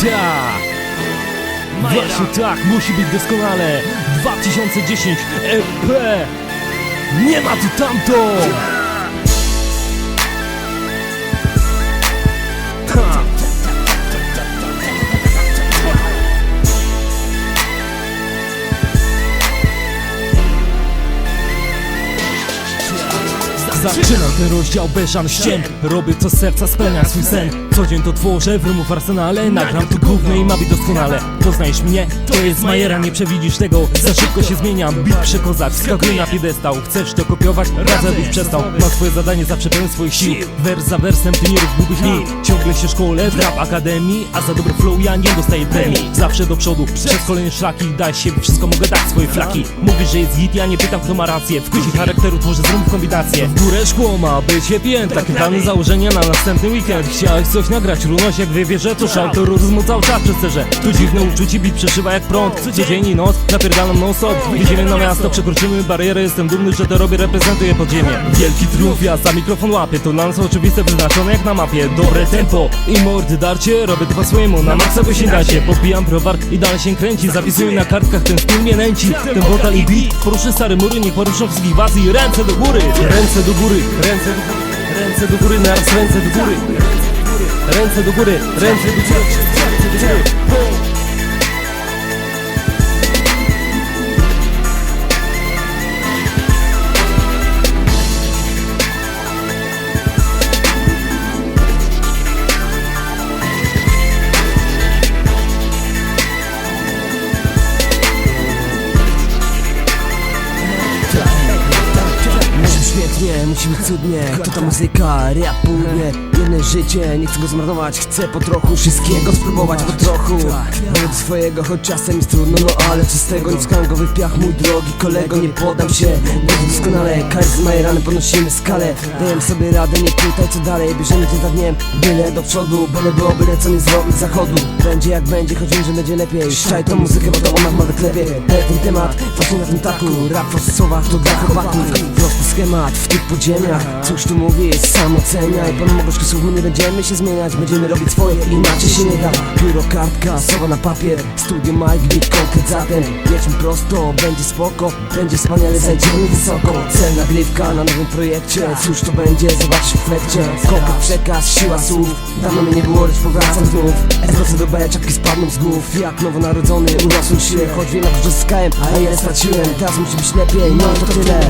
Tak! Właśnie tak, musi być doskonale! 2010 EP! Nie ma tu tamto! Ha! Zaczynam ten rozdział bez ściem Robię co serca, spełniam swój sen Co dzień to tworzę w rymów w arsenale. Nagram to gówno i ma być doskonale. Poznajesz mnie? To jest Majera, nie przewidzisz tego. Za szybko się zmieniam, bit przekozak Skakuj na piedestał, chcesz to kopiować? Radzę byś przestał, mam swoje zadanie zawsze pełen swoich sił. Wers za wersem, ty nie rób linii Ciągle się szkole w rap akademii A za dobry flow ja nie dostaję premii. Zawsze do przodu, przez kolejne szlaki. Daj siebie, wszystko mogę dać, swoje flaki. Mówisz, że jest hit, ja nie pytam kto ma rację. W kuzi charakteru tworzę z kombinację. W górę szkło ma być happy end Takie założenia na następny weekend. Chciałeś coś nagrać, runoś jak To szał to rozmu cały czas przez cerze. Tu dziwne uczucie, bit przeszywa jak prąd. Co dzień i noc, napierdalam non stop Jedziemy na miasto, przekroczymy barierę Jestem dumny, że to robię, reprezentuję podziemie. Wielki triumf, ja za mikrofon łapię. To dla nas oczywiste, wyznaczone jak na mapie. Dobre tempo i mordy darcie. Robię to po swojemu, na maksa by się dacie Popijam browar i dalej się kręci. Zapisuję na kartkach, ten styl mnie nęci. Ten wotal i beat, poruszy stare mury. Niech poruszą wszystkich was ręce do góry. Ręce do góry, ręce do góry Ręce do góry, ręce do góry Ręce do góry, ręce do góry Ręce do góry Ho! Musi cudnie To ta muzyka, rapuje Jedno życie, nie chcę go zmarnować Chcę po trochu wszystkiego spróbować po trochu. Nawet swojego, choć czasem jest trudno No ale co z tego, nie skangowy piach Mój drogi kolego, nie poddam się. Będzie doskonale, karyzma i rany podnosimy skalę. Dajemy sobie radę, nie pytaj co dalej Bierzemy dzień za dniem, byle do przodu Byle było, byle co nie zrobić zachodu. Będzie jak będzie, choć wiem, że będzie lepiej. Szczaj tą muzykę, bo to ona ma wyklepie Ten temat, właśnie na tym taku. Rap w słowach to dla chłopaków. Prosty schemat w tych podziemiach Cóż tu mówić, sam oceniaj Pomimo gorzkich słów my nie będziemy się zmieniać. Będziemy robić swoje, inaczej się nie da. Pióro, kartka, słowa na papier. Studio, mic, beat, konkret zatem Jedźmy prosto, będzie spoko. Będzie wspaniale, zajdziemy wysoko. Cel, nagrywka na nowym projekcie. Cóż to będzie, zobaczysz w efekcie. Konkret, przekaz, siła słów. Dawno mnie nie było, lecz powracam znów. S do B, spadną z głów. Jak nowonarodzony, urosłem się. Choć wiem jak już zyskałem, a ja straciłem. Teraz musi być lepiej, no to tyle